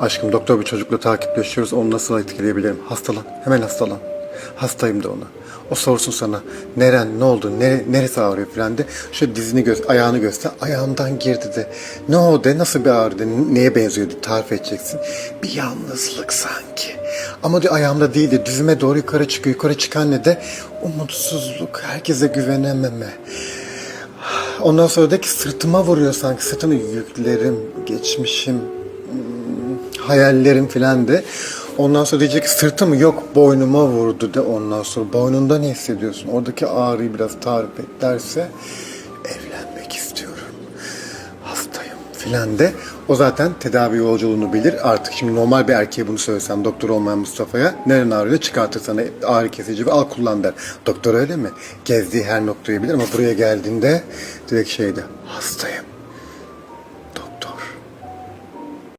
Aşkım doktor bir çocukla takipleşiyoruz. Onu nasıl etkileyebilirim? Hastalan. Hemen hastalan. Hastayım da ona. O sorsun sana. Neren, ne oldu, nere, neresi ağrıyor falan de. Şöyle dizini göster, ayağını göster. Ayağımdan girdi de. Ne o de, nasıl bir ağrı de, neye benziyor de tarif edeceksin. Bir yalnızlık sanki. Ama de ayağımda değil de dizime doğru yukarı çıkıyor. Yukarı çıkan ne de umutsuzluk, herkese güvenememe. Ondan sonra da ki sırtıma vuruyor sanki. Sırtımı yüklerim, geçmişim, hayallerim filan de. Ondan sonra diyecek ki sırtım yok boynuma vurdu de ondan sonra. Boynunda ne hissediyorsun? Oradaki ağrıyı biraz tarif et derse evlenmek istiyorum. Hastayım filan de. O zaten tedavi yolculuğunu bilir. Artık şimdi normal bir erkeğe bunu söylesem doktor olmayan Mustafa'ya neren ağrıyor çıkartır sana ağrı kesici ve al kullan der. Doktor öyle mi? Gezdiği her noktayı bilir ama buraya geldiğinde direkt şeyde hastayım.